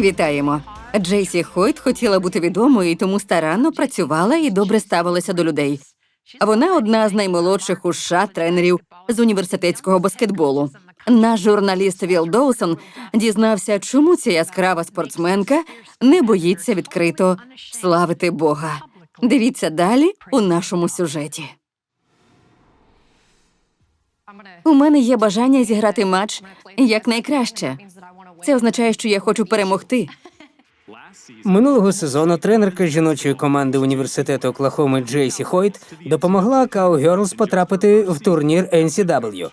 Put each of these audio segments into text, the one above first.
Вітаємо. Джейсі Хойт хотіла бути відомою і тому старанно працювала і добре ставилася до людей. Вона одна з наймолодших у США тренерів з університетського баскетболу. Наш журналіст Віл Доусон дізнався, чому ця яскрава спортсменка не боїться відкрито славити Бога. Дивіться далі у нашому сюжеті. У мене є бажання зіграти матч якнайкраще. Це означає, що я хочу перемогти. Минулого сезону тренерка жіночої команди університету Оклахоми Джейсі Хойт допомогла Cowgirls потрапити в турнір NCW.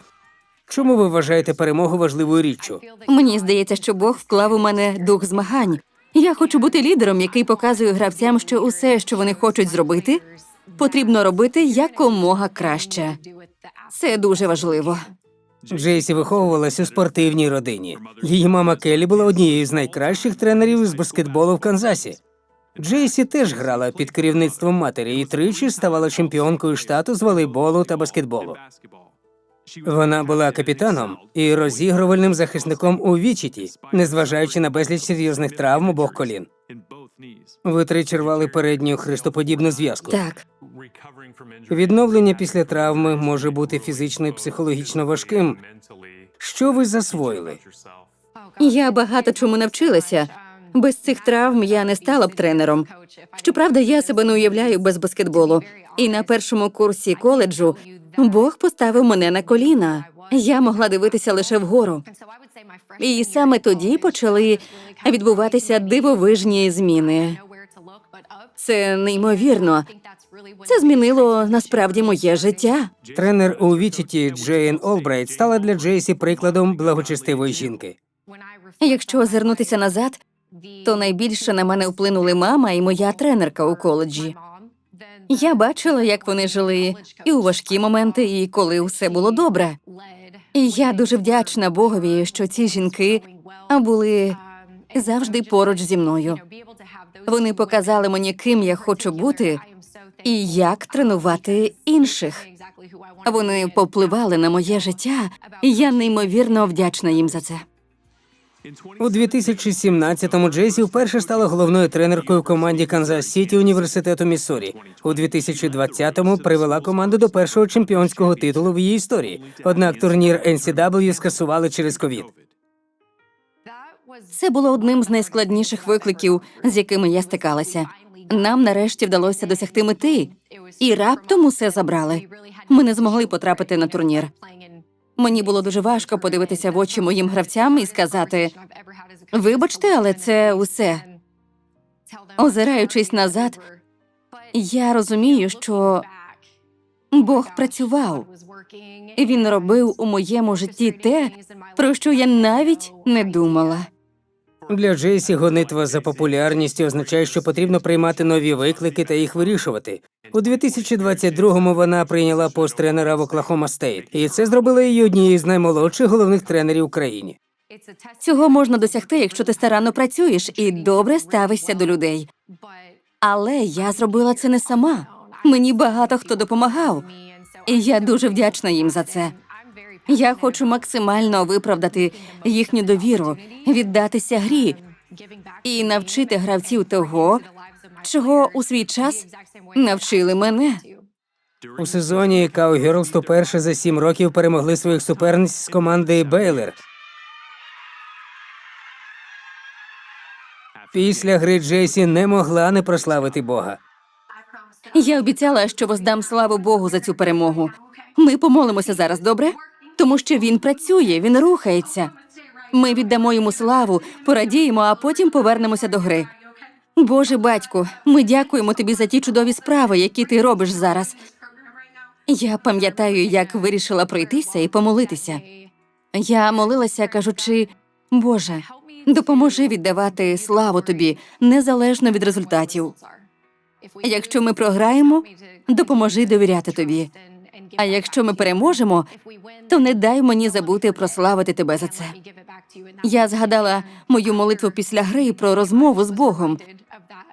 Чому ви вважаєте перемогу важливою річчю? Мені здається, що Бог вклав у мене дух змагань. Я хочу бути лідером, який показує гравцям, що усе, що вони хочуть зробити, потрібно робити якомога краще. Це дуже важливо. Джейсі виховувалась у спортивній родині. Її мама Келлі була однією з найкращих тренерів з баскетболу в Канзасі. Джейсі теж грала під керівництвом матері і тричі ставала чемпіонкою штату з волейболу та баскетболу. Вона була капітаном і розігрувальним захисником у Вічіті, незважаючи на безліч серйозних травм обох колін. Ви тричі рвали передню хрестоподібну зв'язку. Так, Відновлення після травми може бути фізично і психологічно важким. Що ви засвоїли? я багато чому навчилася. Без цих травм я не стала б тренером. Щоправда, я себе не уявляю без баскетболу. І на першому курсі коледжу Бог поставив мене на коліна. Я могла дивитися лише вгору. І саме тоді почали відбуватися дивовижні зміни. Це неймовірно. Це змінило насправді моє життя. Тренер у Вічіті Джейн Олбрайт стала для Джейсі прикладом благочестивої жінки. Якщо озирнутися назад, то найбільше на мене вплинули мама і моя тренерка у коледжі. Я бачила, як вони жили і у важкі моменти, і коли все було добре. І я дуже вдячна Богові, що ці жінки були завжди поруч зі мною. Вони показали мені, ким я хочу бути і як тренувати інших. Вони попливали на моє життя, і я неймовірно вдячна їм за це. У 2017-му Джейсі вперше стала головною тренеркою в команді Канзас Сіті університету Міссурі. У 2020-му привела команду до першого чемпіонського титулу в її історії. Однак турнір NCW скасували через ковід. Це було одним з найскладніших викликів, з якими я стикалася. Нам нарешті вдалося досягти мети, і раптом усе забрали. Ми не змогли потрапити на турнір. Мені було дуже важко подивитися в очі моїм гравцям і сказати: вибачте, але це усе. Озираючись назад, я розумію, що Бог працював. Він робив у моєму житті те, про що я навіть не думала. Для Джейсі гонитва за популярністю означає, що потрібно приймати нові виклики та їх вирішувати. У 2022-му вона прийняла пост тренера в Оклахома Стейт, і це зробило її однією з наймолодших головних тренерів в країні. Цього можна досягти, якщо ти старанно працюєш і добре ставишся до людей. Але я зробила це не сама. Мені багато хто допомагав, і я дуже вдячна їм за це. Я хочу максимально виправдати їхню довіру, віддатися грі і навчити гравців того, чого у свій час навчили мене. У сезоні Cowgirls вперше за сім років перемогли своїх суперниць з команди Бейлер. Після гри Джейсі не могла не прославити Бога. Я обіцяла, що воздам славу Богу за цю перемогу. Ми помолимося зараз, добре? Тому що він працює, він рухається. Ми віддамо йому славу, порадіємо, а потім повернемося до гри. Боже батьку, ми дякуємо тобі за ті чудові справи, які ти робиш зараз. Я пам'ятаю, як вирішила пройтися і помолитися. Я молилася, кажучи, Боже, допоможи віддавати славу тобі незалежно від результатів. Якщо ми програємо, допоможи довіряти тобі. А якщо ми переможемо, то не дай мені забути прославити тебе за це. Я згадала мою молитву після гри про розмову з Богом.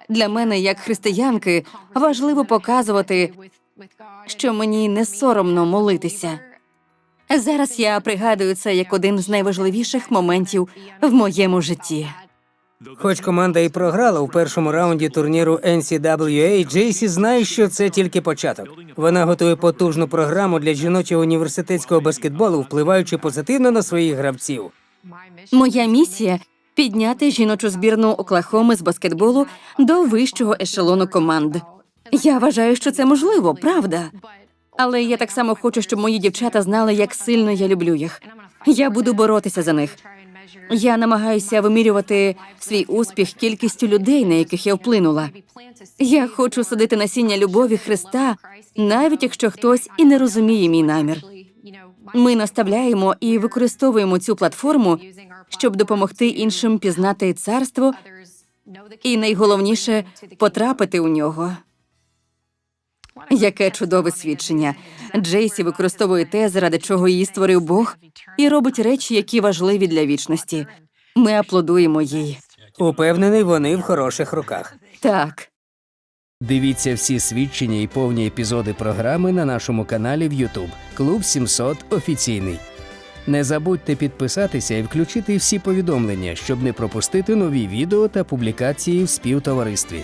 Для мене, як християнки, важливо показувати, що мені не соромно молитися. Зараз я пригадую це як один з найважливіших моментів в моєму житті. Хоч команда і програла у першому раунді турніру NCAA, Джейсі знає, що це тільки початок. Вона готує потужну програму для жіночого університетського баскетболу, впливаючи позитивно на своїх гравців. Моя місія підняти жіночу збірну Оклахоми з баскетболу до вищого ешелону команд. Я вважаю, що це можливо, правда. Але я так само хочу, щоб мої дівчата знали, як сильно я люблю їх. Я буду боротися за них. Я намагаюся вимірювати свій успіх кількістю людей, на яких я вплинула. Я хочу садити насіння любові Христа, навіть якщо хтось і не розуміє мій намір. Ми наставляємо і використовуємо цю платформу, щоб допомогти іншим пізнати царство і найголовніше потрапити у нього. Яке чудове свідчення. Джейсі використовує те, заради чого її створив Бог, і робить речі, які важливі для вічності. Ми аплодуємо їй. Упевнений, вони в хороших руках. Так. Дивіться всі свідчення і повні епізоди програми на нашому каналі в YouTube Клуб 700 офіційний. Не забудьте підписатися і включити всі повідомлення, щоб не пропустити нові відео та публікації в співтоваристві.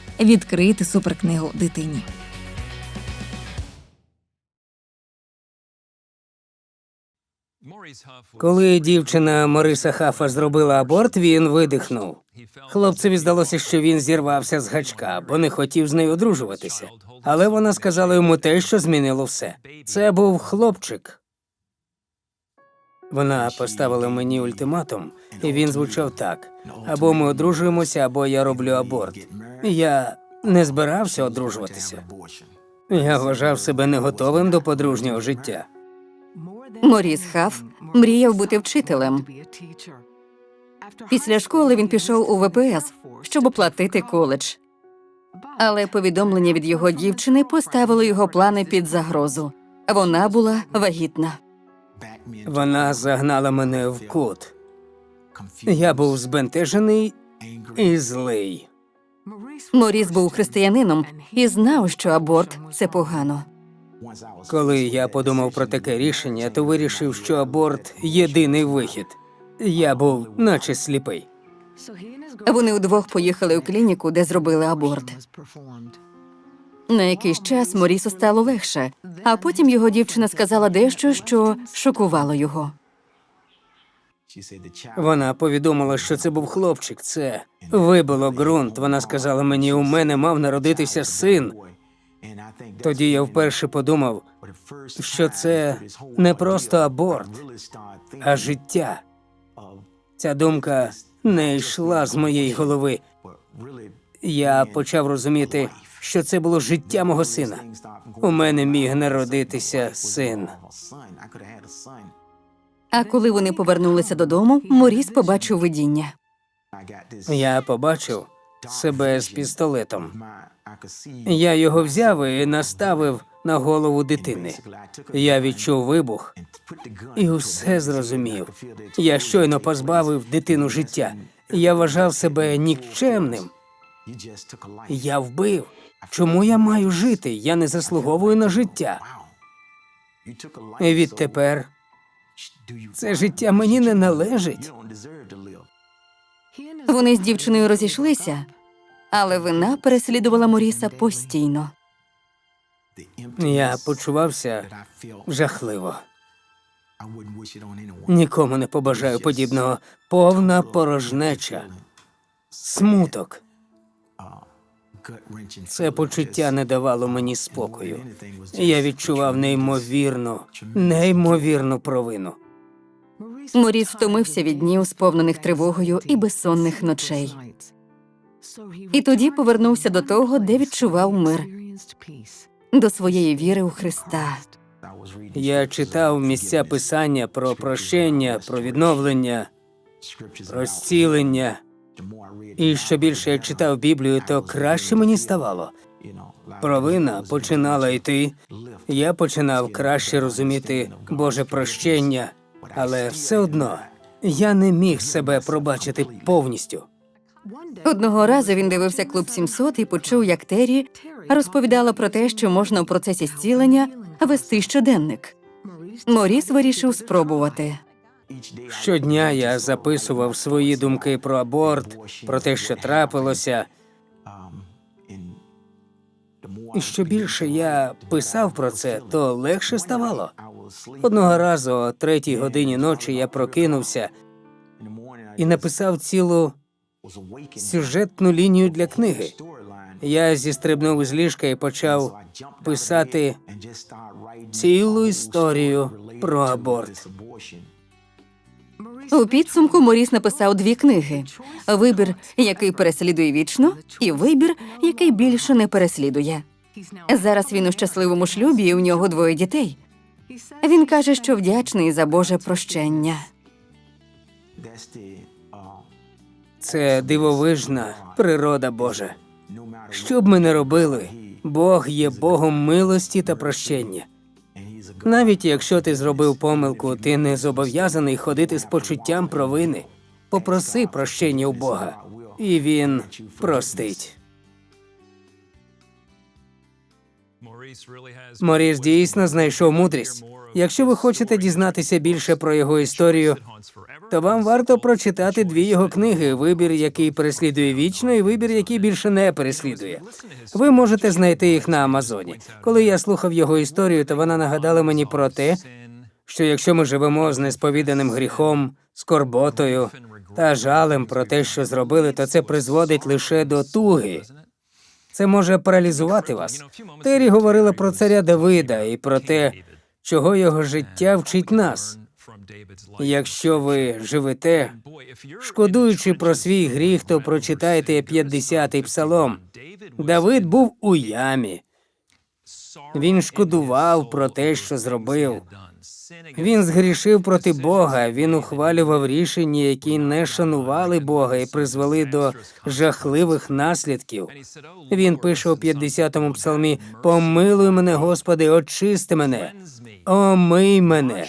відкрийте суперкнигу дитині. Коли дівчина Мориса Хафа зробила аборт, він видихнув. Хлопцеві здалося, що він зірвався з гачка, бо не хотів з нею одружуватися. Але вона сказала йому те, що змінило все. Це був хлопчик. Вона поставила мені ультиматум, і він звучав так: або ми одружуємося, або я роблю аборт. Я не збирався одружуватися. Я вважав себе не готовим до подружнього життя. Моріс Хаф мріяв бути вчителем. Після школи він пішов у ВПС, щоб оплатити коледж. Але повідомлення від його дівчини поставило його плани під загрозу. Вона була вагітна. Вона загнала мене в кут. Я був збентежений і злий. Моріс був християнином і знав, що аборт це погано. Коли я подумав про таке рішення, то вирішив, що аборт єдиний вихід. Я був наче сліпий. Вони удвох поїхали у клініку, де зробили аборт. На якийсь час Морісу стало легше, а потім його дівчина сказала дещо, що шокувало його. Вона повідомила, що це був хлопчик. Це вибило ґрунт. Вона сказала мені, у мене мав народитися син. Тоді я вперше подумав, що це не просто аборт, а життя. Ця думка не йшла з моєї голови. Я почав розуміти, що це було життя мого сина. У мене міг народитися син. А коли вони повернулися додому, Моріс побачив видіння. Я побачив себе з пістолетом. Я його взяв і наставив на голову дитини. Я відчув вибух і усе зрозумів. Я щойно позбавив дитину життя. Я вважав себе нікчемним. Я вбив. Чому я маю жити? Я не заслуговую на життя. І відтепер це життя мені не належить. Вони з дівчиною розійшлися, але вина переслідувала Моріса постійно. Я почувався жахливо. Нікому не побажаю подібного. Повна порожнеча, смуток. Це почуття не давало мені спокою. Я відчував неймовірну, неймовірну провину. Моріс втомився від днів, сповнених тривогою і безсонних ночей. І тоді повернувся до того, де відчував мир, до своєї віри у Христа. Я читав місця писання про прощення, про відновлення. про зцілення. І що більше я читав Біблію, то краще мені ставало. Провина починала йти. Я починав краще розуміти Боже прощення, але все одно я не міг себе пробачити повністю. Одного разу він дивився клуб 700 і почув, як Террі розповідала про те, що можна у процесі зцілення вести щоденник. Моріс вирішив спробувати. Щодня я записував свої думки про аборт, про те, що трапилося. І що більше я писав про це, то легше ставало. Одного разу о третій годині ночі я прокинувся і написав цілу сюжетну лінію для книги. Я зістрибнув із ліжка і почав писати цілу історію про аборт. У підсумку Моріс написав дві книги: вибір, який переслідує вічно, і вибір, який більше не переслідує. Зараз він у щасливому шлюбі, і у нього двоє дітей. Він каже, що вдячний за Боже прощення. Це дивовижна природа Божа. Що б ми не робили, Бог є Богом милості та прощення. Навіть якщо ти зробив помилку, ти не зобов'язаний ходити з почуттям провини. Попроси прощення у Бога, і він простить. Моріс дійсно знайшов мудрість. Якщо ви хочете дізнатися більше про його історію, то вам варто прочитати дві його книги: вибір, який переслідує вічно, і вибір, який більше не переслідує. Ви можете знайти їх на Амазоні. Коли я слухав його історію, то вона нагадала мені про те, що якщо ми живемо з несповіданим гріхом, скорботою та жалем про те, що зробили, то це призводить лише до туги. Це може паралізувати вас. Террі говорила про царя Давида і про те, чого його життя вчить нас. Якщо ви живете, шкодуючи про свій гріх, то прочитайте 50-й псалом. Давид був у ямі. Він шкодував про те, що зробив. Він згрішив проти Бога. Він ухвалював рішення, які не шанували Бога і призвели до жахливих наслідків. Він пише у 50-му псалмі: Помилуй мене, Господи, очисти мене, омий мене,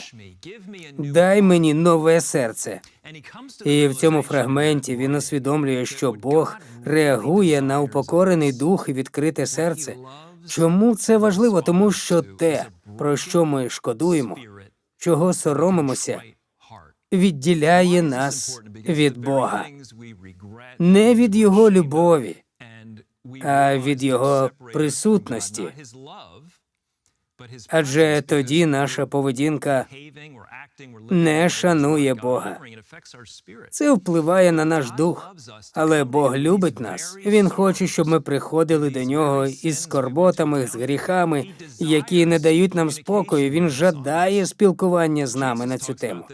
дай мені нове серце. І в цьому фрагменті він усвідомлює, що Бог реагує на упокорений дух і відкрите серце. Чому це важливо? Тому що те, про що ми шкодуємо, чого соромимося, відділяє нас від Бога, не від Його любові, а від Його присутності. Адже тоді наша поведінка не шанує Бога. Це впливає на наш дух, але Бог любить нас. Він хоче, щоб ми приходили до нього із скорботами, з гріхами, які не дають нам спокою. Він жадає спілкування з нами на цю тему.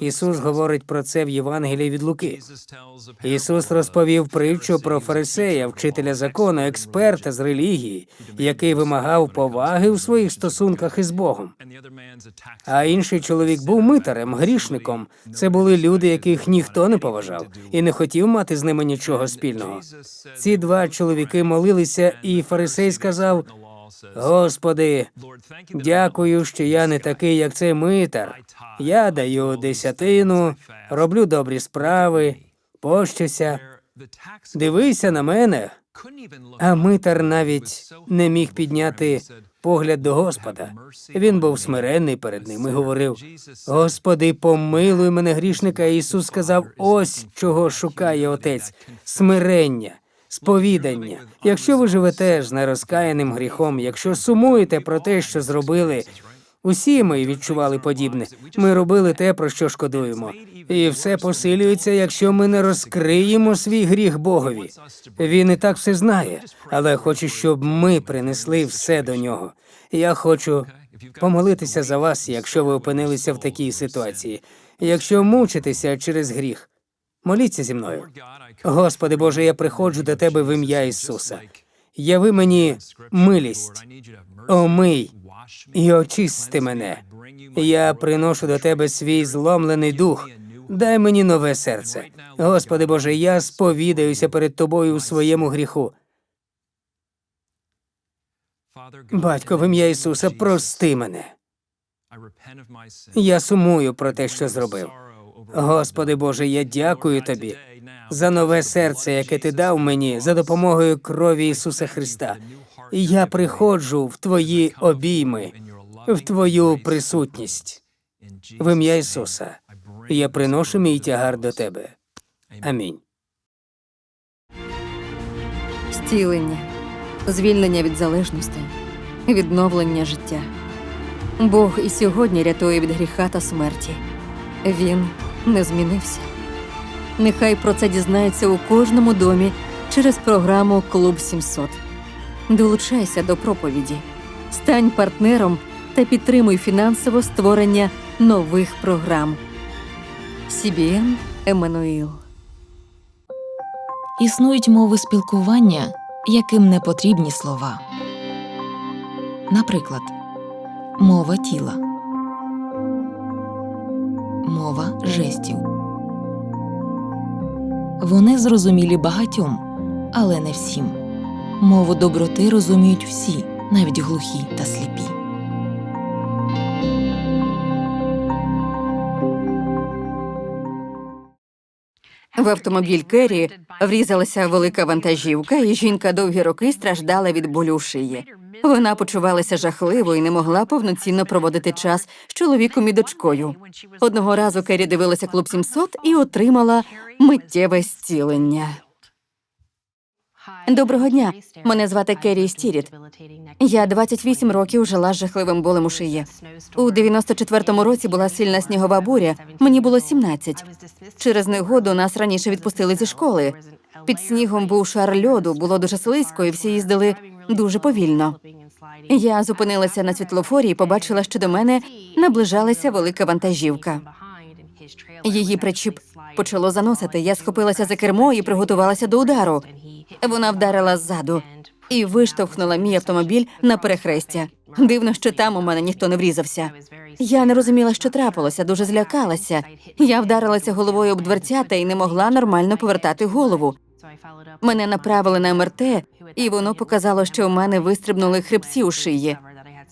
Ісус говорить про це в Євангелії від Луки. Ісус розповів притчу про фарисея, вчителя закону, експерта з релігії, який вимагав поваги у своїх стосунках із Богом. А інший чоловік був митарем, грішником. Це були люди, яких ніхто не поважав і не хотів мати з ними нічого спільного. Ці два чоловіки молилися, і фарисей сказав: Господи, дякую, що я не такий, як цей митар. Я даю десятину, роблю добрі справи, пощуся. Дивися на мене. А митар навіть не міг підняти погляд до Господа. Він був смиренний перед ним і говорив: Господи, помилуй мене грішника. І Ісус сказав: ось чого шукає Отець смирення. Сповідання. Якщо ви живете з нерозкаяним гріхом, якщо сумуєте про те, що зробили, усі ми відчували подібне. Ми робили те, про що шкодуємо. І все посилюється, якщо ми не розкриємо свій гріх Богові. Він і так все знає, але хоче, щоб ми принесли все до нього. Я хочу помолитися за вас, якщо ви опинилися в такій ситуації. Якщо мучитеся через гріх, моліться зі мною. Господи Боже, я приходжу до Тебе в ім'я Ісуса. Яви мені милість, омий і очисти мене. Я приношу до Тебе свій зломлений дух. Дай мені нове серце. Господи Боже, я сповідаюся перед тобою у своєму гріху. Батько, в ім'я Ісуса, прости мене. Я сумую про те, що зробив. Господи Боже, я дякую тобі за нове серце, яке ти дав мені за допомогою крові Ісуса Христа. Я приходжу в твої обійми, в твою присутність. В ім'я Ісуса. Я приношу мій тягар до тебе. Амінь. Зцілення, звільнення від залежностей, відновлення життя. Бог і сьогодні рятує від гріха та смерті. Він не змінився. Нехай про це дізнається у кожному домі через програму Клуб 700. Долучайся до проповіді, стань партнером та підтримуй фінансово створення нових програм. CBN Еммануїл. Існують мови спілкування, яким не потрібні слова. Наприклад, мова тіла, мова жестів. Вони зрозумілі багатьом, але не всім. Мову доброти розуміють всі, навіть глухі та сліпі. В автомобіль Керрі врізалася велика вантажівка, і жінка довгі роки страждала від болю шиї. Вона почувалася жахливо і не могла повноцінно проводити час з чоловіком і дочкою. Одного разу Керрі дивилася клуб 700 і отримала миттєве зцілення. Доброго дня. Мене звати Керрі Стіріт. Я 28 років жила з жахливим болем у шиї. У 94-му році була сильна снігова буря. Мені було 17. Через негоду нас раніше відпустили зі школи. Під снігом був шар льоду, було дуже слизько, і всі їздили дуже повільно. Я зупинилася на світлофорі і побачила, що до мене наближалася велика вантажівка. Її причіп почало заносити. Я схопилася за кермо і приготувалася до удару. Вона вдарила ззаду і виштовхнула мій автомобіль на перехрестя. Дивно, що там у мене ніхто не врізався. Я не розуміла, що трапилося, дуже злякалася. Я вдарилася головою об дверцята і не могла нормально повертати голову. Мене направили на МРТ, і воно показало, що у мене вистрибнули хребці у шиї.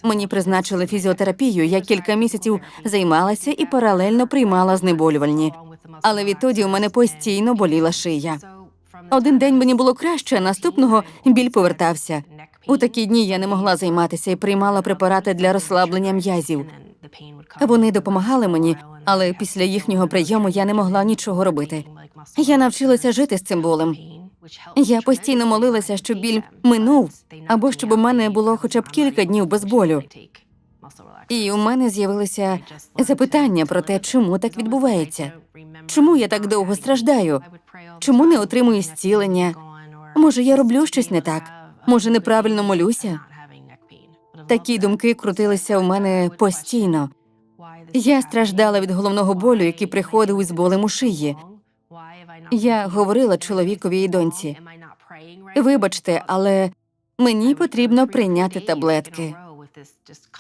Мені призначили фізіотерапію. Я кілька місяців займалася і паралельно приймала знеболювальні. Але відтоді у мене постійно боліла шия. Один день мені було краще, а наступного біль повертався. У такі дні я не могла займатися і приймала препарати для розслаблення м'язів. Вони допомагали мені, але після їхнього прийому я не могла нічого робити. Я навчилася жити з цим болем. Я постійно молилася, щоб біль минув, або щоб у мене було хоча б кілька днів без болю. І у мене з'явилися запитання про те, чому так відбувається. Чому я так довго страждаю? Чому не отримую зцілення? Може, я роблю щось не так? Може, неправильно молюся? Такі думки крутилися у мене постійно. Я страждала від головного болю, який приходив із болем у шиї. Я говорила чоловікові і доньці. Вибачте, але мені потрібно прийняти таблетки.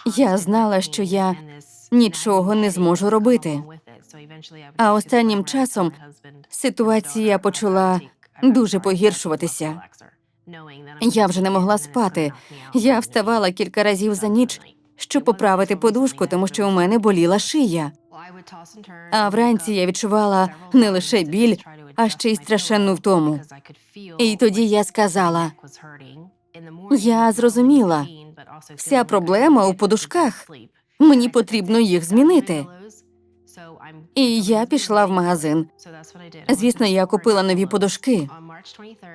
Я знала, що я нічого не зможу робити. А останнім часом ситуація почала дуже погіршуватися. Я вже не могла спати. Я вставала кілька разів за ніч, щоб поправити подушку, тому що у мене боліла шия. А вранці я відчувала не лише біль, а ще й страшенну втому. І тоді я сказала: я зрозуміла, вся проблема у подушках. Мені потрібно їх змінити. І я пішла в магазин. Звісно, я купила нові подушки.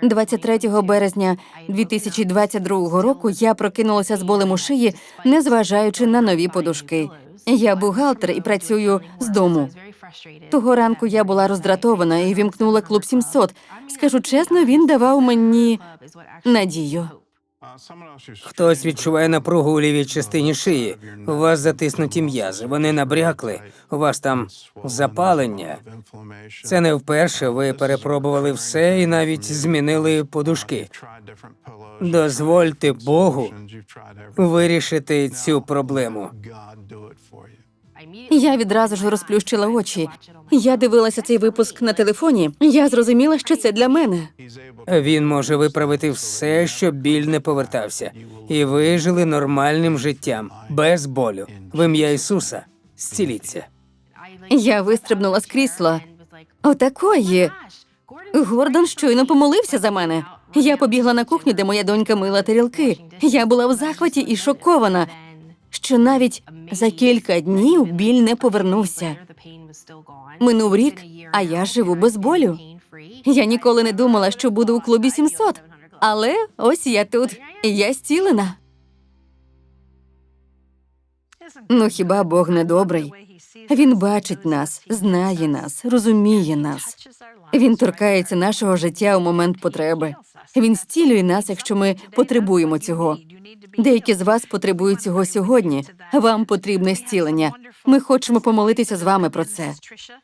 23 березня 2022 року я прокинулася з болем у шиї, незважаючи на нові подушки. Я бухгалтер і працюю з дому. Того ранку я була роздратована і вімкнула клуб 700. Скажу чесно, він давав мені надію. Хтось відчуває напругу у лівій частині шиї. У вас затиснуті м'язи, вони набрякли, у вас там запалення. Це не вперше. Ви перепробували все і навіть змінили подушки. Дозвольте Богу вирішити цю проблему. Я відразу ж розплющила очі. Я дивилася цей випуск на телефоні. Я зрозуміла, що це для мене. Він може виправити все, щоб біль не повертався, і ви жили нормальним життям, без болю. В ім'я Ісуса зціліться. Я вистрибнула з крісла. Отакої. Гордон щойно помолився за мене. Я побігла на кухню, де моя донька мила тарілки. Я була в захваті і шокована, що навіть за кілька днів біль не повернувся. Минув рік, а я живу без болю. Я ніколи не думала, що буду у клубі 700. Але ось я тут, і я зцілена. Ну хіба Бог не добрий? Він бачить нас, знає нас, розуміє нас. Він торкається нашого життя у момент потреби. Він зцілює нас, якщо ми потребуємо цього. Деякі з вас потребують цього сьогодні. Вам потрібне зцілення. Ми хочемо помолитися з вами про це.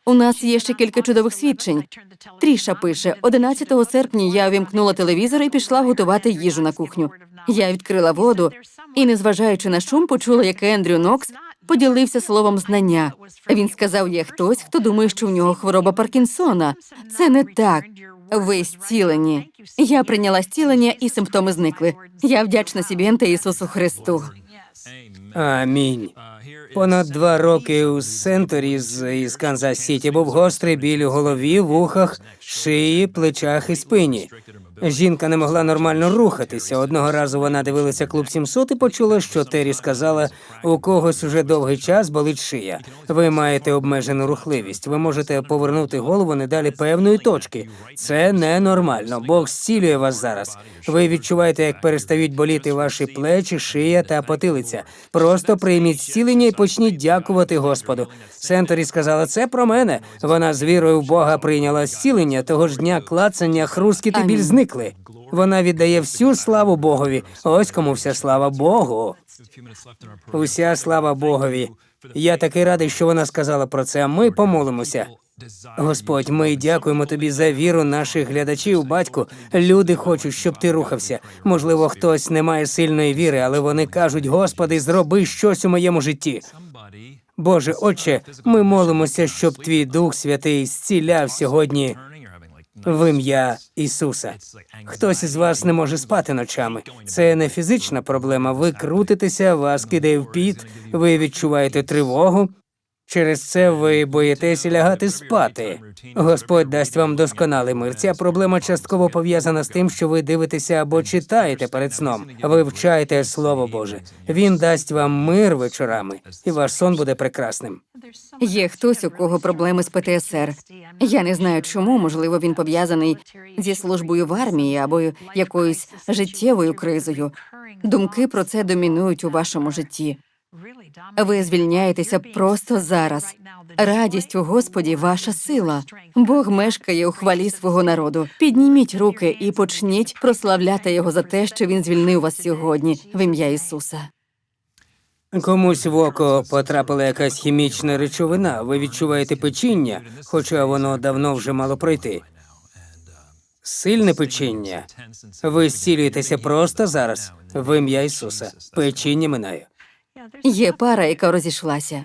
У нас є ще кілька чудових свідчень. Тріша пише: 11 серпня я увімкнула телевізор і пішла готувати їжу на кухню. Я відкрила воду і, незважаючи на шум, почула, як Ендрю Нокс поділився словом знання. Він сказав: є хтось, хто думає, що в нього хвороба Паркінсона. Це не так. Ви зцілені. Я прийняла зцілення, і симптоми зникли. Я вдячна Сібєн та Ісусу Христу. Амінь. Понад два роки у Сенторіз із Канзас Сіті був гострий біль у голові, вухах, шиї, плечах і спині. Жінка не могла нормально рухатися. Одного разу вона дивилася клуб 700 і почула, що Террі сказала: у когось уже довгий час болить шия. Ви маєте обмежену рухливість. Ви можете повернути голову не далі певної точки. Це ненормально. Бог зцілює вас зараз. Ви відчуваєте, як перестають боліти ваші плечі, шия та потилиця. Просто прийміть зцілення і почніть дякувати Господу. Сенторі сказала це про мене. Вона з вірою в Бога прийняла зцілення. Того ж дня клацання, хрускіт і біль Амінь. Зникли. Вона віддає всю славу Богові. Ось кому вся слава Богу. Уся слава Богові. Я такий радий, що вона сказала про це. Ми помолимося. Господь, ми дякуємо тобі за віру наших глядачів, батьку. Люди хочуть, щоб ти рухався. Можливо, хтось не має сильної віри, але вони кажуть: Господи, зроби щось у моєму житті. Боже, Отче, ми молимося, щоб твій Дух Святий зціляв сьогодні в ім'я Ісуса. Хтось із вас не може спати ночами. Це не фізична проблема. Ви крутитеся, вас кидає в піт, ви відчуваєте тривогу. Через це ви боїтеся лягати спати. Господь дасть вам досконалий мир. Ця проблема частково пов'язана з тим, що ви дивитеся або читаєте перед сном. Ви вчаєте Слово Боже. Він дасть вам мир вечорами, і ваш сон буде прекрасним. Є хтось, у кого проблеми з ПТСР. Я не знаю чому, можливо, він пов'язаний зі службою в армії або якоюсь життєвою кризою. Думки про це домінують у вашому житті. Ви звільняєтеся просто зараз. Радість у Господі ваша сила. Бог мешкає у хвалі свого народу. Підніміть руки і почніть прославляти його за те, що він звільнив вас сьогодні в ім'я Ісуса. Комусь в око потрапила якась хімічна речовина. Ви відчуваєте печіння, хоча воно давно вже мало пройти. Сильне печіння. Ви зцілюєтеся просто зараз в ім'я Ісуса. Печіння минає. Є пара, яка розійшлася.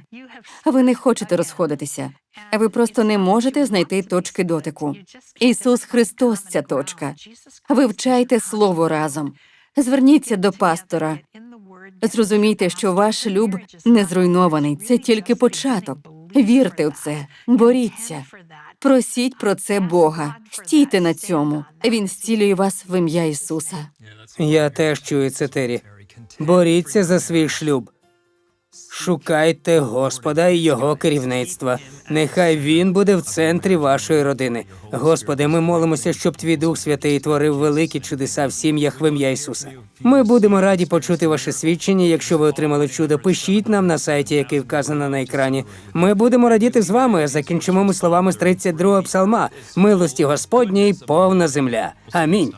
Ви не хочете розходитися. Ви просто не можете знайти точки дотику. Ісус Христос ця точка. Вивчайте слово разом. Зверніться до пастора. Зрозумійте, що ваш шлюб не зруйнований. Це тільки початок. Вірте в це, боріться. Просіть про це Бога. Стійте на цьому. Він зцілює вас в ім'я Ісуса. Я теж чую це, Террі. Боріться за свій шлюб. Шукайте Господа і його керівництва. Нехай він буде в центрі вашої родини. Господи, ми молимося, щоб твій Дух Святий творив великі чудеса в сім'ях в ім'я Ісуса. Ми будемо раді почути ваше свідчення. Якщо ви отримали чудо, пишіть нам на сайті, який вказано на екрані. Ми будемо радіти з вами. Закінчимо ми словами з 32 псалма. Милості Господньої повна земля. Амінь.